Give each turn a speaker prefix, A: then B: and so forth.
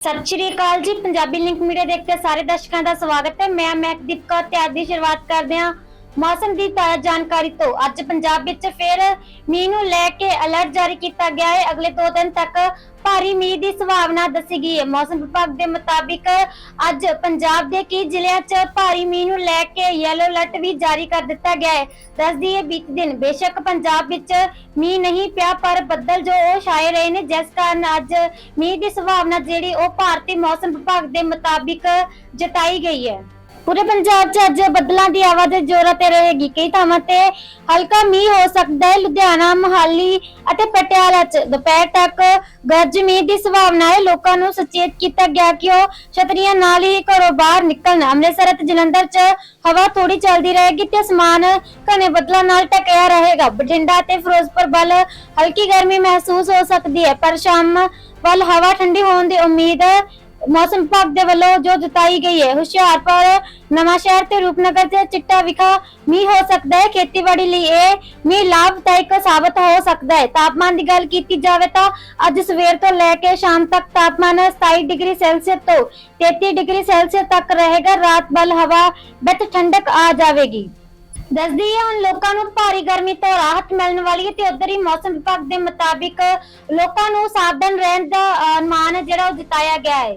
A: ਸਤਿ ਸ਼੍ਰੀ ਅਕਾਲ ਜੀ, Punjabi link media ਦੇਖਦੇ ਸਾਰੇ ਦਰਸ਼ਕਾਂ ਦਾ ਸਵਾਗਤ ਹੈ। ਮੈਂ ਮੈਕਦੀਪ ਕੌਰ ਤੇ ਅੱਜ ਦੀ ਸ਼ੁਰੂਆਤ ਕਰਦੇ ਹਾਂ। ਮੌਸਮ ਦੀ ਤਾਜ਼ਾ ਜਾਣਕਾਰੀ ਤੋਂ ਅੱਜ ਪੰਜਾਬ ਵਿੱਚ ਫੇਰ ਮੀਂਹ ਨੂੰ ਲੈ ਕੇ ਅਲਰਟ ਜਾਰੀ ਕੀਤਾ ਗਿਆ ਹੈ। ਅਗਲੇ 2 ਦਿਨ ਤੱਕ ਭਾਰੀ ਮੀਂਹ ਦੀ ਸੰਭਾਵਨਾ ਦੱਸੀ ਗਈ ਹੈ। ਮੌਸਮ ਵਿਭਾਗ ਦੇ ਮੁਤਾਬਿਕ ਅੱਜ ਪੰਜਾਬ ਦੇ ਕਈ ਜ਼ਿਲ੍ਹਿਆਂ 'ਚ ਭਾਰੀ ਮੀਂਹ ਨੂੰ ਲੈ ਕੇ ਯੈਲੋ ਅਲਰਟ ਵੀ ਜਾਰੀ ਕਰ ਦਿੱਤਾ ਗਿਆ ਹੈ। ਦੱਸਦੀ ਹੈ ਬੀਤੇ ਦਿਨ ਬੇਸ਼ੱਕ ਪੰਜਾਬ ਵਿੱਚ ਮੀਂਹ ਨਹੀਂ ਪਿਆ, ਪਰ ਬੱਦਲ ਜੋ ਉਹ ਛਾਏ ਰਹੇ ਨੇ, ਜਿਸ ਕਾਰਨ ਅੱਜ ਮੀਂਹ ਦੀ ਸੰਭਾਵਨਾ ਜਿਹੜੀ ਉਹ ਭਾਰਤੀ ਮੌਸਮ ਵਿਭਾਗ ਦੇ ਮੁਤਾਬਿਕ ਜਤਾਈ ਗਈ ਹੈ। ਪੂਰੇ ਪੰਜਾਬ 'ਚ ਅੱਜ ਬੱਦਲਾਂ ਦੀ ਆਵਾਜ਼ ਜ਼ੋਰਾਂ ਤੇ ਰਹੇਗੀ। ਕਈ ਥਾਵਾਂ ਤੇ ਹਲਕਾ ਮੀਂਹ ਹੋ ਸਕਦਾ ਹੈ। ਲੁਧਿਆਣਾ, ਮੋਹਾਲੀ ਅਤੇ ਪਟਿਆਲਾ 'ਚ ਦੁਪਹਿਰ ਤੱਕ ਗਰਜ ਮੀਂਹ ਦੀ ਸੰਭਾਵਨਾ ਹੈ। ਲੋਕਾਂ ਨੂੰ ਸੁਚੇਤ ਕੀਤਾ ਗਿਆ ਕਿ ਉਹ ਛਤਰੀਆਂ ਨਾਲ ਹੀ ਘਰੋਂ ਬਾਹਰ ਨਿਕਲਣ। ਅੰਮ੍ਰਿਤਸਰ ਅਤੇ ਜਲੰਧਰ 'ਚ ਹਵਾ ਥੋੜੀ ਚੱਲਦੀ ਰਹੇਗੀ ਤੇ ਅਸਮਾਨ ਘਨੇ ਬੱਦਲਾਂ ਨਾਲ ਢਕਿਆ ਰਹੇਗਾ। ਬਠਿੰਡਾ ਤੇ ਫਿਰੋਜ਼ਪੁਰ ਵੱਲ ਹਲਕੀ ਗਰਮੀ ਮਹਿਸੂਸ ਹੋ ਸਕਦੀ ਹੈ, ਪਰ ਸ਼ਾਮ ਵੱਲ ਹਵਾ ਠੰਡੀ ਹੋਣ ਦੀ ਉਮੀਦ ਮੌਸਮ ਵਿਭਾਗ ਦੇ ਵੱਲੋਂ ਜੋ ਜਤਾਈ ਗਈ ਹੈ, ਹੁਸ਼ਿਆਰਪੁਰ ਨਵਾਂ ਸ਼ਹਿਰ ਤੇ ਰੂਪਨਗਰ ਤੇ ਚਿੱਟਾ ਵਿਖਾ ਮੀਂਹ ਹੋ ਸਕਦਾ ਹੈ। ਖੇਤੀਬਾੜੀ ਲਈ ਇਹ ਮੀਂਹ ਲਾਭਦਾਇਕ ਸਾਬਤ ਹੋ ਸਕਦਾ ਹੈ। ਤਾਪਮਾਨ ਦੀ ਗੱਲ ਕੀਤੀ ਜਾਵੇ ਤਾਂ ਅੱਜ ਸਵੇਰ ਤੋਂ ਲੈ ਕੇ ਸ਼ਾਮ ਤੱਕ ਤਾਪਮਾਨ 27 ਡਿਗਰੀ ਸੈਲਸੀਅਸ ਤੋਂ 33 ਡਿਗਰੀ ਸੈਲਸੀਅਸ ਤੱਕ ਰਹੇਗਾ। ਰਾਤ ਬਲ ਹਵਾ ਵਿੱਚ ਠੰਡਕ ਆ ਜਾਵੇਗੀ। ਦੱਸਦੀ ਹੈ, ਹੁਣ ਲੋਕਾਂ ਨੂੰ ਭਾਰੀ ਗਰਮੀ ਤੋਂ ਰਾਹਤ ਮਿਲਣ ਵਾਲੀ ਹੈ ਤੇ ਉਧਰ ਹੀ ਮੌਸਮ ਵਿਭਾਗ ਦੇ ਮੁਤਾਬਿਕ ਲੋਕਾਂ ਨੂੰ ਸਾਵਧਾਨ ਰਹਿਣ ਦਾ ਅਨੁਮਾਨ ਜਿਹੜਾ ਉਹ ਜਤਾਇਆ ਗਿਆ ਹੈ।